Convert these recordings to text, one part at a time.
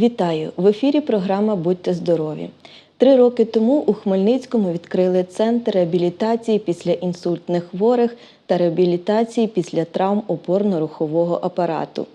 Вітаю! В ефірі програма Будьте здорові. Три роки тому у Хмельницькому відкрили центр реабілітації після інсультних хворих та реабілітації після травм опорно-рухового апарату.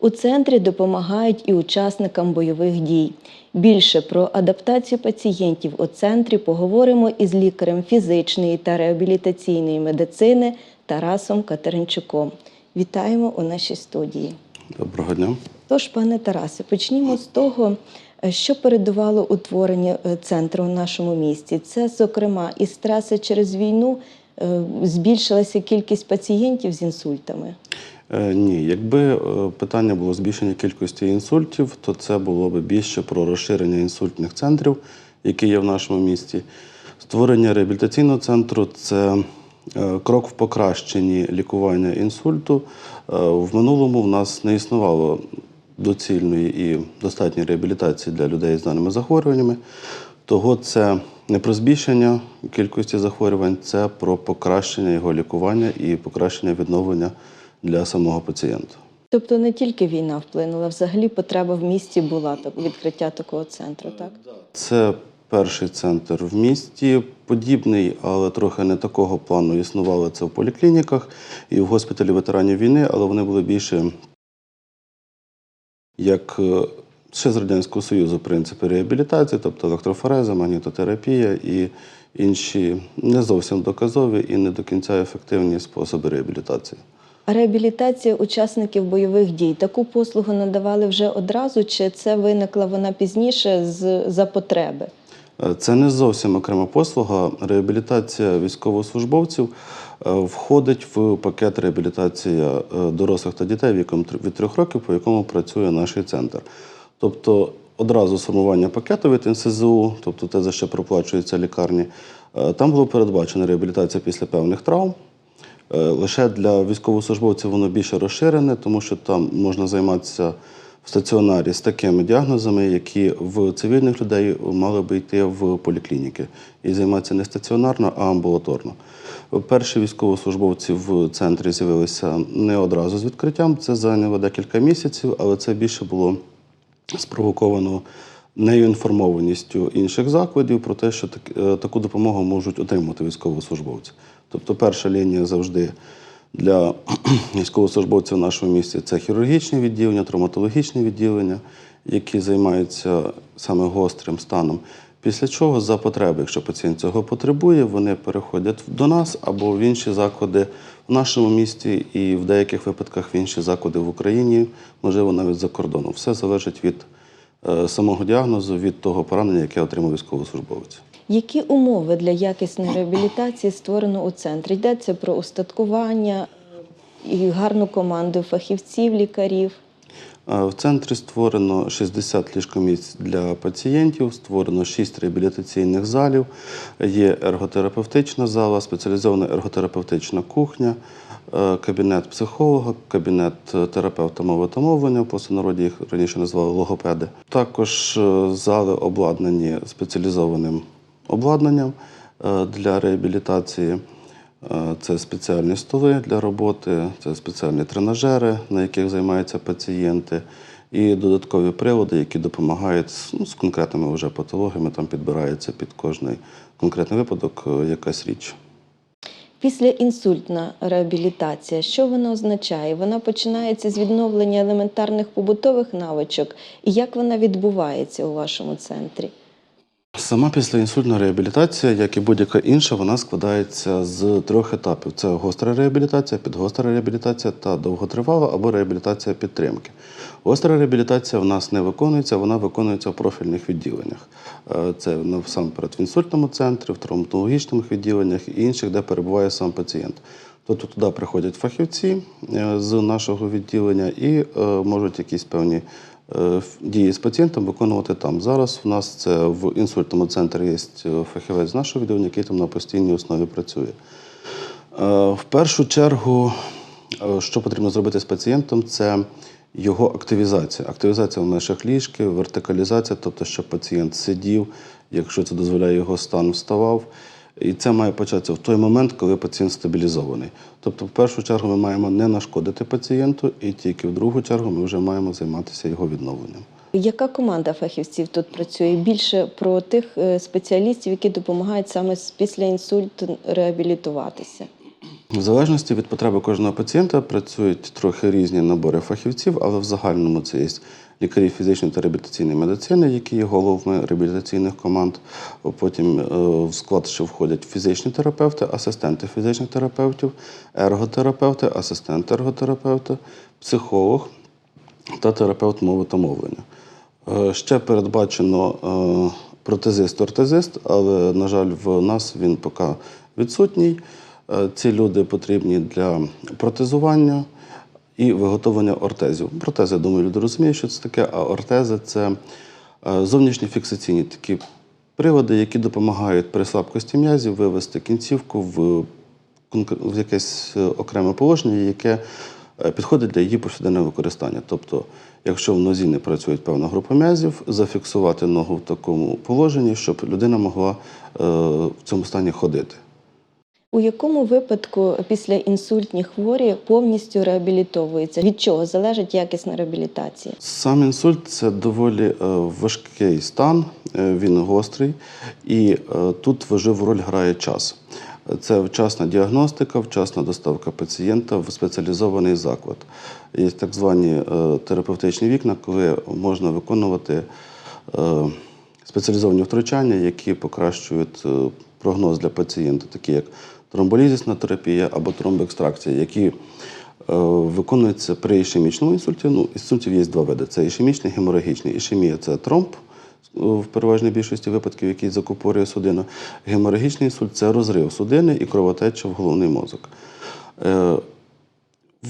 У центрі допомагають і учасникам бойових дій. Більше про адаптацію пацієнтів у центрі поговоримо із лікарем фізичної та реабілітаційної медицини Тарасом Катеринчуком. Вітаємо у нашій студії. Доброго дня. Тож, пане Тарасе, почнімо з того, е, що передувало утворенню е, центру в нашому місті. Це, зокрема, і стреси через війну е, збільшилася кількість пацієнтів з інсультами. Ні, якби питання було збільшення кількості інсультів, то це було б більше про розширення інсультних центрів, які є в нашому місті. Створення реабілітаційного центру це крок в покращенні лікування інсульту. Е, В минулому в нас не існувало доцільної і достатньої реабілітації для людей з даними захворюваннями. Того це не про збільшення кількості захворювань, це про покращення його лікування і покращення відновлення для самого пацієнта. Тобто не тільки війна вплинула, взагалі потреба в місті була так, відкриття такого центру, так? Це перший центр в місті, подібний, але трохи не такого плану існувало це в поліклініках і в госпіталі ветеранів війни, але вони були більше як е, ще з Радянського Союзу принципи реабілітації, тобто електрофореза, магнітотерапія і інші не зовсім доказові і не до кінця ефективні способи реабілітації. Реабілітація учасників бойових дій таку послугу надавали вже одразу, чи це виникла вона пізніше з за потреби? Е, Це не зовсім окрема послуга. Реабілітація військовослужбовців е, входить в пакет реабілітація е, дорослих та дітей віком від трьох років, по якому працює наш центр. Тобто одразу сформування пакету від НСЗУ, тобто те, за що проплачується лікарні, там було передбачено реабілітація після певних травм. Лише для військовослужбовців воно більше розширене, тому що там можна займатися в стаціонарі з такими діагнозами, які в цивільних людей мали би йти в поліклініки і займатися не стаціонарно, а амбулаторно. Перші військовослужбовці в центрі з'явилися не одразу з відкриттям, це зайняло декілька місяців, але це більше було спровоковано неінформованістю інших закладів про те, що е, таку допомогу можуть отримати військовослужбовці. Тобто перша лінія завжди для військовослужбовців в нашому місті це хірургічні відділення, травматологічні відділення, які займаються саме гострим станом. Після чого, за потреби, якщо пацієнт цього потребує, вони переходять до нас або в інші заклади в нашому місті і в деяких випадках в інші заклади в Україні, можливо, навіть за кордоном. Все залежить від е, самого діагнозу, від того поранення, яке отримав військовослужбовець. Які умови для якісної реабілітації створено у центрі? Йдеться про устаткування і гарну команду фахівців, лікарів. Е, В центрі створено 60 ліжкомісць для пацієнтів, створено 6 реабілітаційних залів, є ерготерапевтична зала, спеціалізована ерготерапевтична кухня, е, кабінет психолога, кабінет терапевта мови та мовлення, в простонароді їх раніше називали логопеди. Також е, зали обладнані спеціалізованим обладнанням е, для реабілітації. Е, Це спеціальні столи для роботи, це спеціальні тренажери, на яких займаються пацієнти, і додаткові прилади, які допомагають ну, з конкретними вже патологіями. Там підбирається під кожний конкретний випадок е, якась річ. Післяінсультна реабілітація, що вона означає? Вона починається з відновлення елементарних побутових навичок. І як вона відбувається у вашому центрі? Сама післяінсультна реабілітація, як і будь-яка інша, вона складається з трьох етапів: це гостра реабілітація, підгостра реабілітація та довготривала або реабілітація підтримки. Гостра реабілітація в нас не виконується, вона виконується в профільних відділеннях. Е, Це насамперед в інсультному центрі, в травматологічних відділеннях і інших, де перебуває сам пацієнт. Тобто туди приходять фахівці е, з нашого відділення і е, можуть якісь певні дії з пацієнтом виконувати там. Зараз у нас це в інсультному центрі є е, фахівець з нашого відділення, який там на постійній основі працює. Е, В першу чергу, е, що потрібно зробити з пацієнтом, це його активізація. Активізація в межах ліжки, вертикалізація, тобто, щоб пацієнт сидів, якщо це дозволяє його стан, вставав. І це має початися в той момент, коли пацієнт стабілізований. Тобто, в першу чергу, ми маємо не нашкодити пацієнту, і тільки в другу чергу ми вже маємо займатися його відновленням. Яка команда фахівців тут працює? Більше про тих е, спеціалістів, які допомагають саме після інсульту реабілітуватися. В залежності від потреби кожного пацієнта працюють трохи різні набори фахівців, але в загальному це є лікарі фізичної та реабілітаційної медицини, які є головами реабілітаційних команд. Потім е, в склад ще входять фізичні терапевти, асистенти фізичних терапевтів, ерготерапевти, асистенти ерготерапевта, психолог та терапевт мови та мовлення. Е, Ще передбачено е, протезист-ортезист, але, на жаль, в нас він поки відсутній. Ці люди потрібні для протезування і виготовлення ортезів. Протези, я думаю, люди розуміють, що це таке, а ортези це е, зовнішні фіксаційні такі прилади, які допомагають при слабкості м'язів вивести кінцівку в в якесь е, окреме положення, яке е, підходить для її повсякденного використання. Тобто, якщо в нозі не працює певна група м'язів, зафіксувати ногу в такому положенні, щоб людина могла в цьому стані ходити. У якому випадку після інсультні хворі повністю реабілітовуються? Від чого залежить якісна реабілітація? Сам інсульт це доволі е, важкий стан, е, він гострий, і е, тут важливу роль грає час. Це вчасна діагностика, вчасна доставка пацієнта в спеціалізований заклад. Є так звані терапевтичні вікна, коли можна виконувати спеціалізовані втручання, які покращують прогноз для пацієнта, такі як тромболізисна терапія або тромбоекстракція, які е, виконуються при ішемічному інсульті. Ну, інсультів є два види: це ішемічний, геморагічний. Ішемія це тромб е, в переважній більшості випадків, який закупорює судину. Геморагічний інсульт це розрив судини і кровотеча в головний мозок. Е,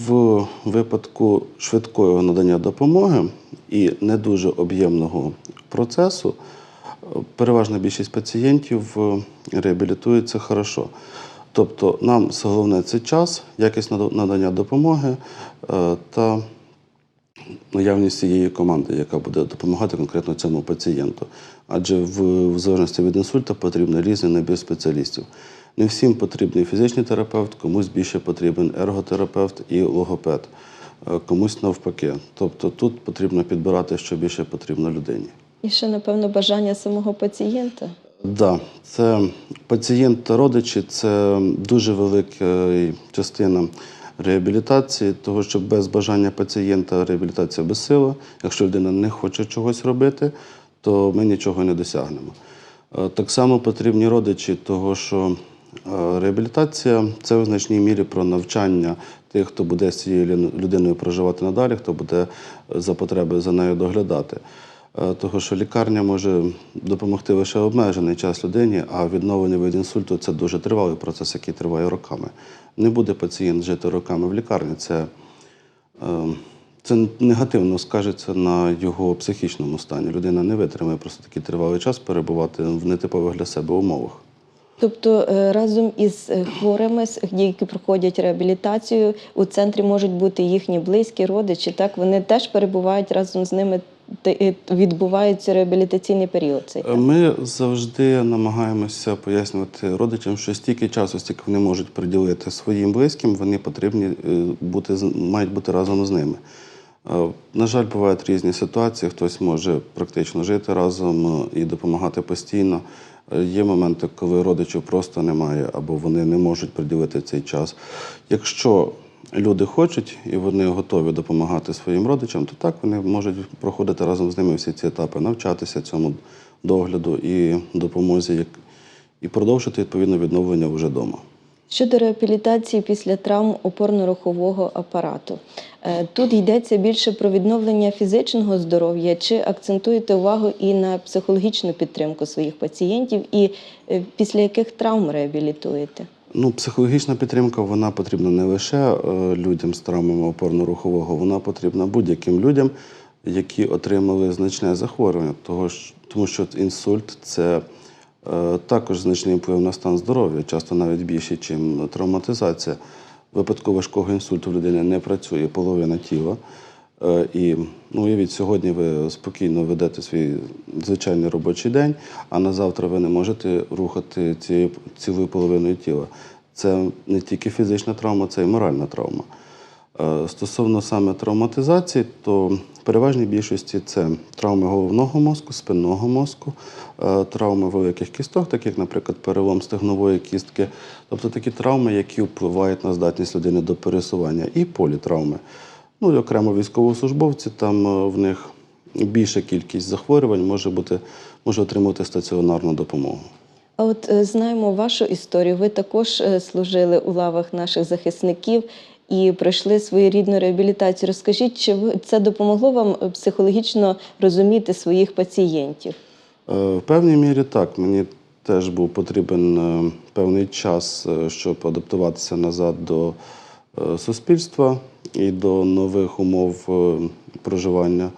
в випадку швидкого надання допомоги і не дуже об'ємного процесу переважна більшість пацієнтів реабілітується хорошо. Тобто нам головне це час, якість надання допомоги е, та наявність цієї команди, яка буде допомагати конкретно цьому пацієнту. Адже в, в залежності від інсульта потрібно різний набір спеціалістів. Не всім потрібний фізичний терапевт, комусь більше потрібен ерготерапевт і логопед, е, комусь навпаки. Тобто тут потрібно підбирати, що більше потрібно людині. І ще, напевно, бажання самого пацієнта. Да, це пацієнт та родичі це дуже велика частина реабілітації, того що без бажання пацієнта реабілітація безсила. Якщо людина не хоче чогось робити, то ми нічого не досягнемо. Е, Так само потрібні родичі, того що е, реабілітація це в значній мірі про навчання тих, хто буде з цією людиною проживати надалі, хто буде е, за потреби за нею доглядати. Е, Того, що лікарня може допомогти лише обмежений час людині, а відновлення від інсульту це дуже тривалий процес, який триває роками. Не буде пацієнт жити роками в лікарні. Це, е, це негативно скажеться на його психічному стані. Людина не витримає просто такий тривалий час перебувати в нетипових для себе умовах. Тобто е, разом із е, хворими, які проходять реабілітацію, у центрі можуть бути їхні близькі, родичі. Так вони теж перебувають разом з ними. Е, Відбувається реабілітаційний період. Цей? Ми завжди намагаємося пояснювати родичам, що стільки часу, стільки вони можуть приділити своїм близьким, вони потрібні е, бути мають бути разом з ними. Е, На жаль, бувають різні ситуації. Хтось може практично жити разом і допомагати постійно. Є моменти, коли родичів просто немає або вони не можуть приділити цей час. Якщо люди хочуть і вони готові допомагати своїм родичам, то так вони можуть проходити разом з ними всі ці етапи, навчатися цьому догляду і допомозі, як- і продовжити відповідно відновлення вже вдома. Щодо реабілітації після травм опорно-рухового апарату, Е, тут йдеться більше про відновлення фізичного здоров'я, чи акцентуєте увагу і на психологічну підтримку своїх пацієнтів, і е, після яких травм реабілітуєте? Ну, психологічна підтримка вона потрібна не лише е, людям з травмами опорно-рухового, вона потрібна будь-яким людям, які отримали значне захворювання, тому що інсульт це е, також значний вплив на стан здоров'я, часто навіть більше, ніж травматизація. Випадку важкого інсульту в людини не працює половина тіла. Е, І ну, уявіть, сьогодні ви спокійно ведете свій звичайний робочий день, а на завтра ви не можете рухати цією цілою половиною тіла. Це не тільки фізична травма, це і моральна травма. Е, Стосовно саме травматизації, то в переважній більшості це травми головного мозку, спинного мозку, е, травми великих кісток, таких наприклад, перелом стегнової кістки, тобто такі травми, які впливають на здатність людини до пересування, і політравми. Ну і окремо військовослужбовці, там е, в них більша кількість захворювань може бути, може отримувати стаціонарну допомогу. А от е, знаємо вашу історію. Ви також е, служили у лавах наших захисників і пройшли своєрідну реабілітацію. Розкажіть, чи це допомогло вам психологічно розуміти своїх пацієнтів? В певній мірі так. Мені теж був потрібен певний час, щоб адаптуватися назад до суспільства і до нових умов е, проживання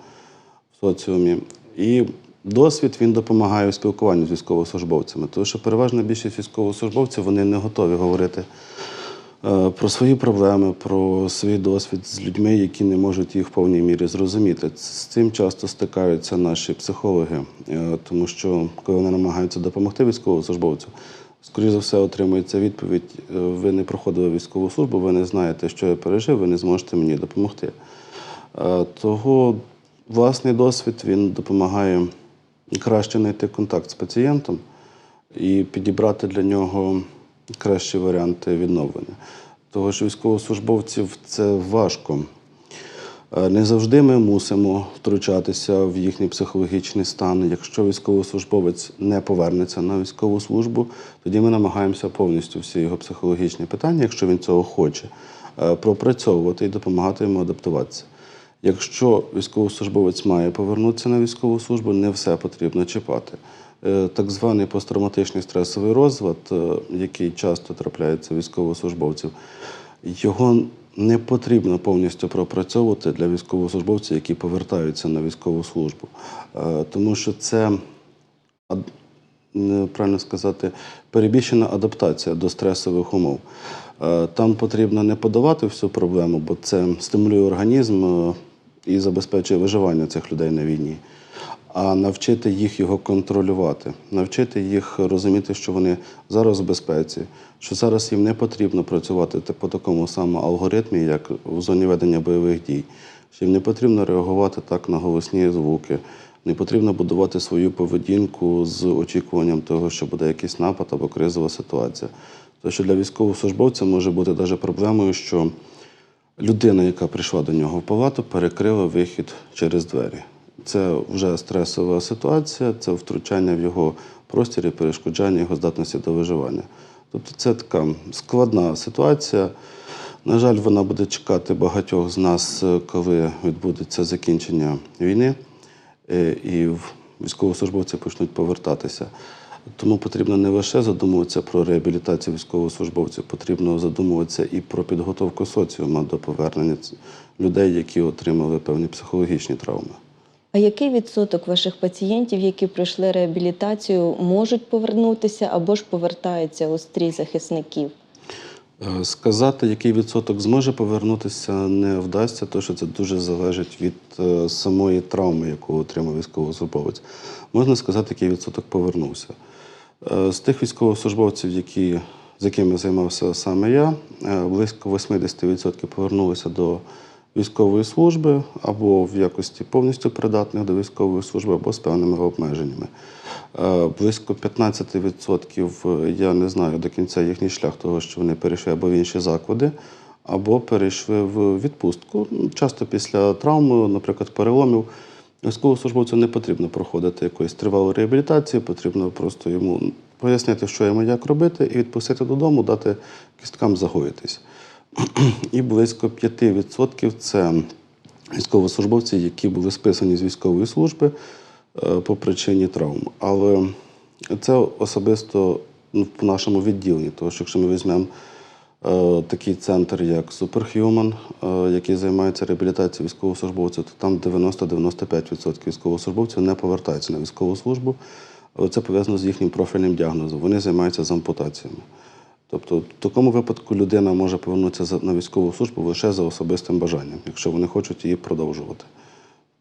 в соціумі. І досвід він допомагає у спілкуванні з військовослужбовцями, тому що переважна більшість військовослужбовців вони не готові говорити е, про свої проблеми, про свій досвід з людьми, які не можуть їх в повній мірі зрозуміти. З цим часто стикаються наші психологи, е, тому що коли вони намагаються допомогти військовослужбовцю, скоріше за все отримується відповідь: е, ви не проходили військову службу, ви не знаєте, що я пережив, ви не зможете мені допомогти. Е, Того власний досвід він допомагає краще знайти контакт з пацієнтом і підібрати для нього кращі варіанти відновлення. Того що військовослужбовців це важко. Е, Не завжди ми мусимо втручатися в їхній психологічний стан. Якщо військовослужбовець не повернеться на військову службу, тоді ми намагаємося повністю всі його психологічні питання, якщо він цього хоче, е, пропрацьовувати і допомагати йому адаптуватися. Якщо військовослужбовець має повернутися на військову службу, не все потрібно чіпати. Е, Так званий посттравматичний стресовий е, який часто трапляється військовослужбовців, його не потрібно повністю пропрацьовувати для військовослужбовців, які повертаються на військову службу. Е, Тому що це правильно сказати, перебільшена адаптація до стресових умов. Е, Там потрібно не подавати всю проблему, бо це стимулює організм е, і забезпечує виживання цих людей на війні, а навчити їх його контролювати, навчити їх розуміти, що вони зараз в безпеці, що зараз їм не потрібно працювати по такому самому алгоритмі, як в зоні ведення бойових дій, що їм не потрібно реагувати так на голосні звуки. Не потрібно будувати свою поведінку з очікуванням того, що буде якийсь напад або кризова ситуація. Тому що для військовослужбовця може бути навіть проблемою, що людина, яка прийшла до нього в палату, перекрила вихід через двері. Це вже стресова ситуація, це втручання в його простір і перешкоджання його здатності до виживання. Тобто це така складна ситуація. На жаль, вона буде чекати багатьох з нас, е, коли відбудеться закінчення війни, е, і військовослужбовці почнуть повертатися. Тому потрібно не лише задумуватися про реабілітацію військовослужбовців, потрібно задумуватися і про підготовку соціума до повернення людей, які отримали певні психологічні травми. А який відсоток ваших пацієнтів, які пройшли реабілітацію, можуть повернутися або ж повертаються у стрій захисників? Е, Сказати, який відсоток зможе повернутися, не вдасться, тому що це дуже залежить від е, самої травми, яку отримав військовослужбовець. Можна сказати, який відсоток повернувся. Е, З тих військовослужбовців, які, з якими займався саме я, близько 80% повернулися до військової служби або в якості повністю придатних до військової служби, або з певними обмеженнями. Е, Близько 15% я не знаю до кінця їхній шлях, того, що вони перейшли або в інші заклади, або перейшли в відпустку. Ну, Часто після травм, наприклад, переломів, військовослужбовцю не потрібно проходити якоїсь тривалої реабілітації, потрібно просто йому пояснити, що йому як робити, і відпустити додому, дати кісткам загоїтись. І близько 5% це військовослужбовці, які були списані з військової служби е, по причині травм. Але це особисто ну, в нашому відділенні, тому що якщо ми візьмемо е, такий центр, як Superhuman, е, який займається реабілітацією військовослужбовців, то там 90-95% військовослужбовців не повертаються на військову службу. Це пов'язано з їхнім профільним діагнозом. Вони займаються з ампутаціями. Тобто, в такому випадку людина може повернутися на військову службу лише за особистим бажанням, якщо вони хочуть її продовжувати.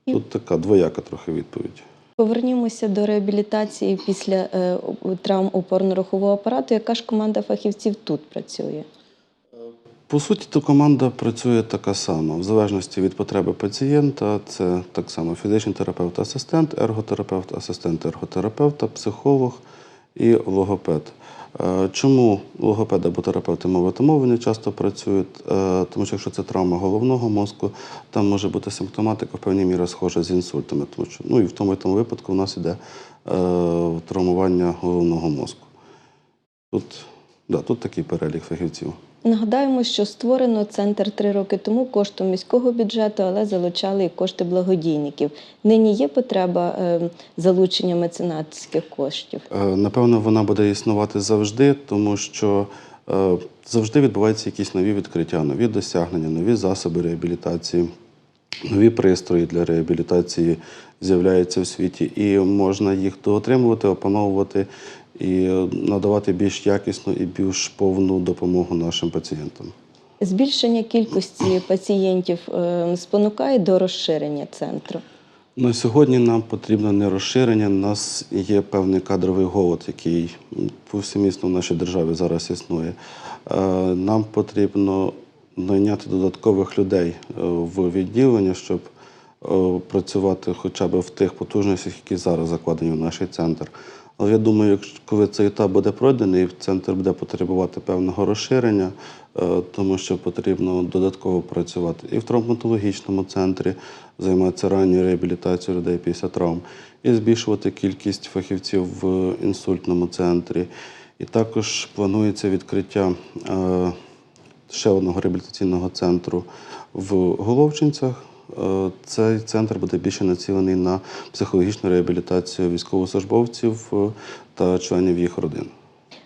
Тут така двояка трохи відповідь. Повернімося до реабілітації після е, травм опорно-рухового апарату. Яка ж команда фахівців тут працює? По суті, то команда працює така сама, в залежності від потреби пацієнта. Це так само фізичний терапевт, асистент, ерготерапевт, асистент ерготерапевта, психолог і логопед. Е, Чому логопеди або терапевти мови та мови не часто працюють? Е, Тому що якщо це травма головного мозку, там може бути симптоматика в певній мірі схожа з інсультами, тому що ну і в тому і тому випадку в нас іде е, травмування головного мозку. Тут, да, тут такий перелік фахівців. Нагадаємо, що створено центр три роки тому коштом міського бюджету, але залучали і кошти благодійників. Нині є потреба е, залучення меценатських коштів. Е, Напевно, вона буде існувати завжди, тому що е, завжди відбуваються якісь нові відкриття, нові досягнення, нові засоби реабілітації, нові пристрої для реабілітації з'являються в світі, і можна їх доотримувати, опановувати і надавати більш якісну і більш повну допомогу нашим пацієнтам. Збільшення кількості пацієнтів е, спонукає до розширення центру. На сьогодні нам потрібно не розширення. У нас є певний кадровий голод, який повсемісно в нашій державі зараз існує. Е, Нам потрібно найняти додаткових людей е, в відділення, щоб е, працювати хоча б в тих потужностях, які зараз закладені в наш центр. Але я думаю, якщо коли цей етап буде пройдений, центр буде потребувати певного розширення, е, тому що потрібно додатково працювати і в травматологічному центрі, займатися ранньою реабілітацією людей після травм, і збільшувати кількість фахівців в інсультному центрі. І також планується відкриття е, ще одного реабілітаційного центру в Головчинцях. Е, Цей центр буде більше націлений на психологічну реабілітацію військовослужбовців е, та членів їх родин.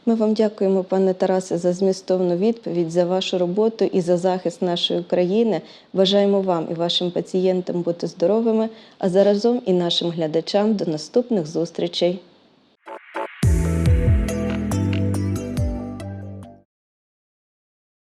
Ми вам дякуємо, пане Тарасе, за змістовну відповідь, за вашу роботу і за захист нашої країни. Бажаємо вам і вашим пацієнтам бути здоровими, а заразом і нашим глядачам до наступних зустрічей.